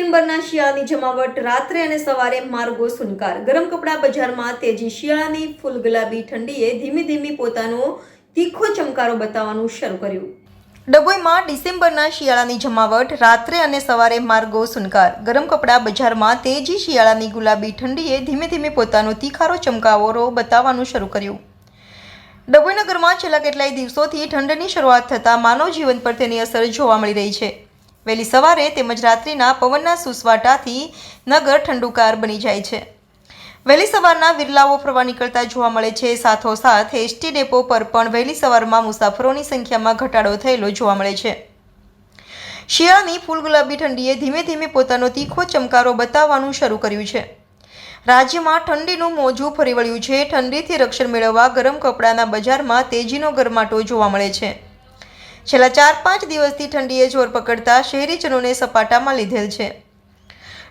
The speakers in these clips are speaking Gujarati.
ડિસેમ્બરના શિયાળાની જમાવટ રાત્રે અને સવારે માર્ગો સુનકાર. ગરમ કપડાં બજારમાં તેજી શિયાળાની ફૂલ ગુલાબી ઠંડીએ ધીમે ધીમે પોતાનો તીખો ચમકારો બતાવવાનું શરૂ કર્યું. ડભોઈમાં ડિસેમ્બરના શિયાળાની જમાવટ રાત્રે અને સવારે માર્ગો સુનકાર. ગરમ કપડાં બજારમાં તેજી શિયાળાની ગુલાબી ઠંડીએ ધીમે ધીમે પોતાનો તીખારો ચમકાવરો બતાવવાનું શરૂ કર્યું. ડભોઈ નગરમાં છેલ્લા કેટલાય દિવસોથી ઠંડની શરૂઆત થતાં માનવ જીવન પર તેની અસર જોવા મળી રહી છે. વહેલી સવારે તેમજ રાત્રિના પવનના સુસવાટાથી નગર ઠંડુકાર બની જાય છે. વહેલી સવારના વિરલાઓ ફરવા નીકળતા જોવા મળે છે. સાથોસાથ એસટી ડેપો પર પણ વહેલી સવારમાં મુસાફરોની સંખ્યામાં ઘટાડો થયેલો જોવા મળે છે. શિયાળાની ફૂલ ગુલાબી ઠંડીએ ધીમે ધીમે પોતાનો તીખો ચમકારો બતાવવાનું શરૂ કર્યું છે. રાજ્યમાં ઠંડીનું મોજું ફરી વળ્યું છે. ઠંડીથી રક્ષણ મેળવવા ગરમ કપડાના બજારમાં તેજીનો ગરમાટો જોવા મળે છે. છેલ્લા ચાર પાંચ દિવસથી ઠંડીએ જોર પકડતા શહેરીજનોને સપાટામાં લીધેલ છે.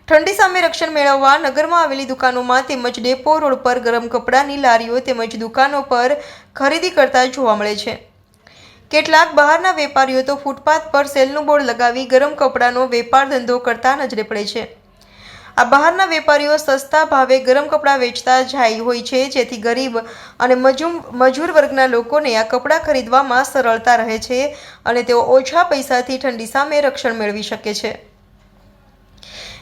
ઠંડી સામે રક્ષણ મેળવવા નગરમાં આવેલી દુકાનોમાં તેમજ ડેપો રોડ પર ગરમ કપડાની લારીઓ તેમજ દુકાનો પર ખરીદી કરતા જોવા મળે છે. કેટલાક બહારના વેપારીઓ તો ફૂટપાથ પર સેલનું બોર્ડ લગાવી ગરમ કપડાનો વેપાર ધંધો કરતા નજરે પડે છે. આ બહારના વેપારીઓ સસ્તા ભાવે ગરમ કપડાં વેચતા જાય હોય છે, જેથી ગરીબ અને મજૂર વર્ગના લોકોને આ કપડાં ખરીદવામાં સરળતા રહે છે અને તેઓ ઓછા પૈસાથી ઠંડી સામે રક્ષણ મેળવી શકે છે.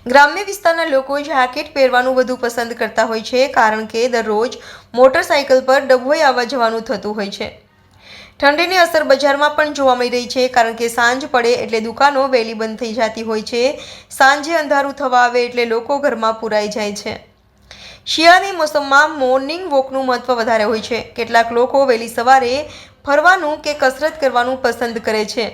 ગ્રામ્ય વિસ્તારના લોકો જેકેટ પહેરવાનું વધુ પસંદ કરતા હોય છે, કારણ કે દરરોજ મોટરસાયકલ પર ડભોઈ આવવા જવાનું થતું હોય છે. ઠંડીની અસર બજારમાં પણ જોવા મળી રહી છે, કારણ કે સાંજ પડે એટલે દુકાનો વહેલી બંધ થઈ જતી હોય છે. સાંજે અંધારું થવા આવે એટલે લોકો ઘરમાં પુરાઈ જાય છે. શિયાળાની મોસમમાં મોર્નિંગ વોકનું મહત્ત્વ વધારે હોય છે. કેટલાક લોકો વહેલી સવારે ફરવાનું કે કસરત કરવાનું પસંદ કરે છે.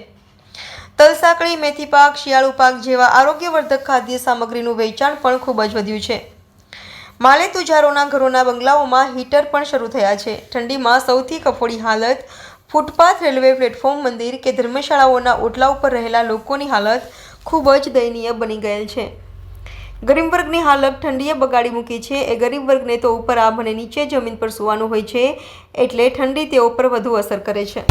તલસાકડી મેથી પાક, શિયાળુ પાક જેવા આરોગ્યવર્ધક ખાદ્ય સામગ્રીનું વેચાણ પણ ખૂબ જ વધ્યું છે. માલે તુજારોના ઘરોના બંગલાઓમાં હીટર પણ શરૂ થયા છે. ઠંડીમાં સૌથી કફોડી હાલત ફૂટપાથ રેલવે પ્લેટફોર્મ મંદિર કે ધર્મશાળાઓના ઓટલા ઉપર રહેલા લોકોની હાલત ખૂબ જ દયનીય બની ગયેલ છે. ગરીબ વર્ગની હાલત ઠંડીએ બગાડી મૂકી છે. એ ગરીબ વર્ગને તો ઉપર આભ અને નીચે જમીન પર સૂવાનું હોય છે, એટલે ઠંડી તેઓ પર વધુ અસર કરે છે.